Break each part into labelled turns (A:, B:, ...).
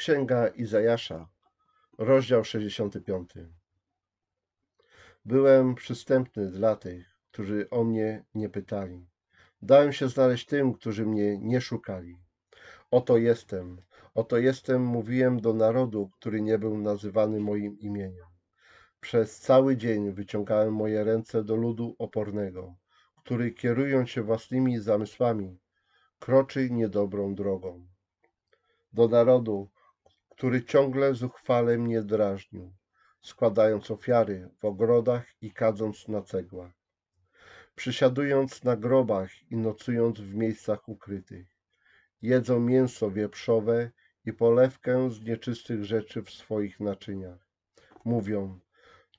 A: Księga Izajasza, rozdział 65. Byłem przystępny dla tych, którzy o mnie nie pytali. Dałem się znaleźć tym, którzy mnie nie szukali. Oto jestem, oto jestem, mówiłem do narodu, który nie był nazywany moim imieniem. Przez cały dzień wyciągałem moje ręce do ludu opornego, który kierując się własnymi zamysłami, kroczy niedobrą drogą. Do narodu, który ciągle zuchwale mnie drażnił, składając ofiary w ogrodach i kadząc na cegłach, przysiadując na grobach i nocując w miejscach ukrytych. Jedzą mięso wieprzowe i polewkę z nieczystych rzeczy w swoich naczyniach. Mówią,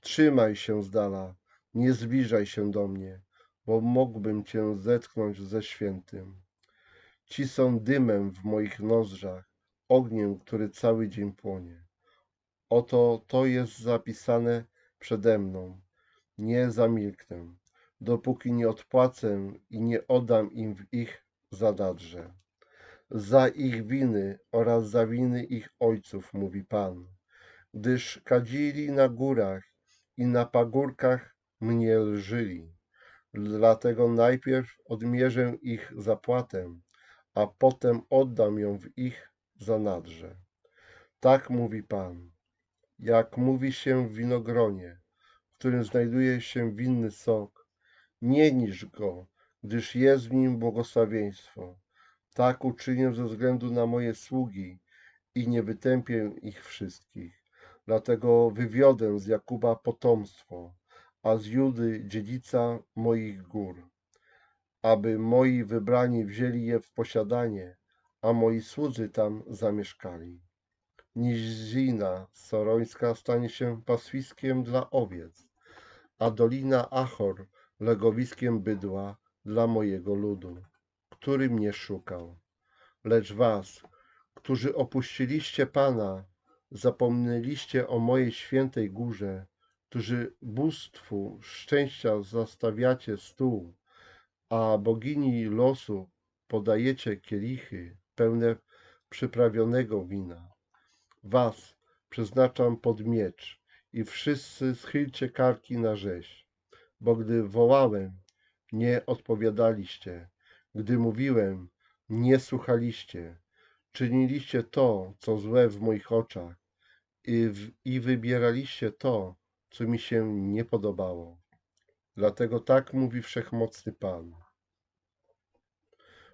A: trzymaj się z dala, nie zbliżaj się do mnie, bo mógłbym cię zetknąć ze świętym. Ci są dymem w moich nozdrzach, ogniem, który cały dzień płonie. Oto to jest zapisane przede mną. Nie zamilknę, dopóki nie odpłacę i nie oddam im w ich zadadrze. Za ich winy oraz za winy ich ojców, mówi Pan, gdyż kadzili na górach i na pagórkach mnie lżyli. Dlatego najpierw odmierzę ich zapłatę, a potem oddam ją w ich zanadrze. Tak mówi Pan. Jak mówi się w winogronie, w którym znajduje się winny sok, nie niż go, gdyż jest w nim błogosławieństwo. Tak uczynię ze względu na moje sługi i nie wytępię ich wszystkich. Dlatego wywiodę z Jakuba potomstwo, a z Judy dziedzica moich gór, aby moi wybrani wzięli je w posiadanie, a moi słudzy tam zamieszkali. Nizina sorońska stanie się paswiskiem dla owiec, a dolina Achor legowiskiem bydła dla mojego ludu, który mnie szukał. Lecz was, którzy opuściliście Pana, zapomnieliście o mojej świętej górze, którzy bóstwu szczęścia zastawiacie stół, a bogini losu podajecie kielichy pełne przyprawionego wina. Was przeznaczam pod miecz i wszyscy schylcie karki na rzeź, bo gdy wołałem, nie odpowiadaliście, gdy mówiłem, nie słuchaliście, czyniliście to, co złe w moich oczach i, w, i wybieraliście to, co mi się nie podobało. Dlatego tak mówi Wszechmocny Pan.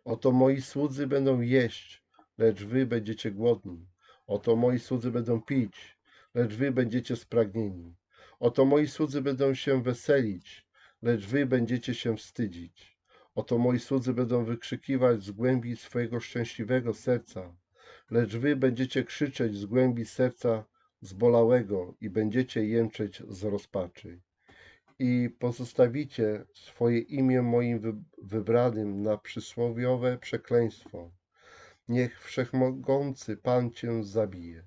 A: Oto moi słudzy będą jeść, lecz wy będziecie głodni. Oto moi słudzy będą pić, lecz wy będziecie spragnieni. Oto moi słudzy będą się weselić, lecz wy będziecie się wstydzić. Oto moi słudzy będą wykrzykiwać z głębi swojego szczęśliwego serca, lecz wy będziecie krzyczeć z głębi serca zbolałego i będziecie jęczeć z rozpaczy. I pozostawicie swoje imię moim wybranym na przysłowiowe przekleństwo. Niech wszechmogący Pan cię zabije,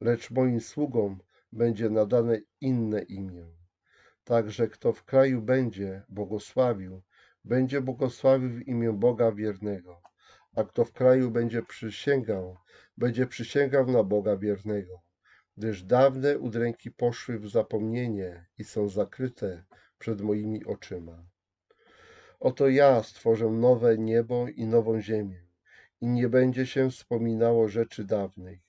A: lecz moim sługom będzie nadane inne imię. Także kto w kraju będzie błogosławił, będzie błogosławił w imię Boga wiernego, a kto w kraju będzie przysięgał, będzie przysięgał na Boga wiernego, gdyż dawne udręki poszły w zapomnienie i są zakryte przed moimi oczyma. Oto ja stworzę nowe niebo i nową ziemię, i nie będzie się wspominało rzeczy dawnych,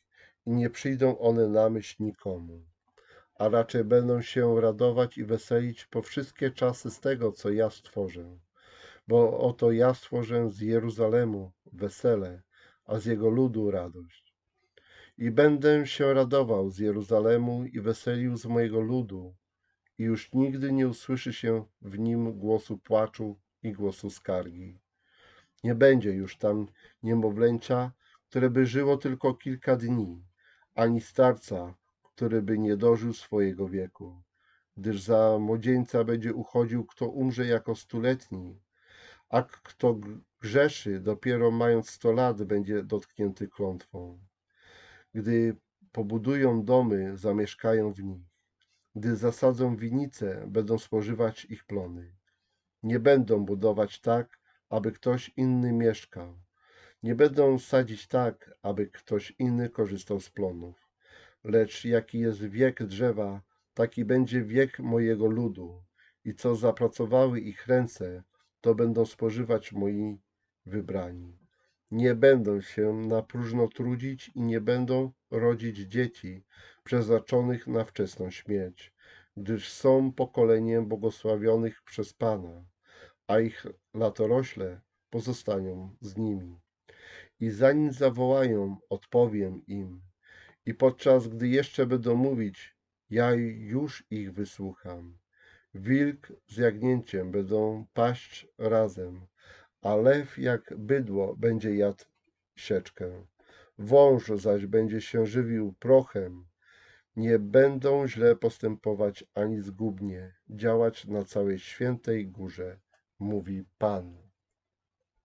A: i nie przyjdą one na myśl nikomu, a raczej będą się radować i weselić po wszystkie czasy z tego, co ja stworzę. Bo oto ja stworzę z Jeruzalemu wesele, a z jego ludu radość. I będę się radował z Jeruzalemu i weselił z mojego ludu, i już nigdy nie usłyszy się w nim głosu płaczu i głosu skargi. Nie będzie już tam niemowlęcia, które by żyło tylko kilka dni, ani starca, który by nie dożył swojego wieku, gdyż za młodzieńca będzie uchodził, kto umrze jako stuletni, a kto grzeszy, dopiero mając sto lat, będzie dotknięty klątwą. Gdy pobudują domy, zamieszkają w nich. Gdy zasadzą winice, będą spożywać ich plony. Nie będą budować tak, aby ktoś inny mieszkał. Nie będą sadzić tak, aby ktoś inny korzystał z plonów. Lecz jaki jest wiek drzewa, taki będzie wiek mojego ludu. I co zapracowały ich ręce, to będą spożywać moi wybrani. Nie będą się na próżno trudzić i nie będą rodzić dzieci przeznaczonych na wczesną śmierć, gdyż są pokoleniem błogosławionych przez Pana, a ich latorośle pozostają z nimi. I zanim zawołają, odpowiem im. I podczas gdy jeszcze będą mówić, ja już ich wysłucham. Wilk z jagnięciem będą paść razem, a lew jak bydło będzie jadł sieczkę. Wąż zaś będzie się żywił prochem. Nie będą źle postępować ani zgubnie działać na całej świętej górze, mówi Pan.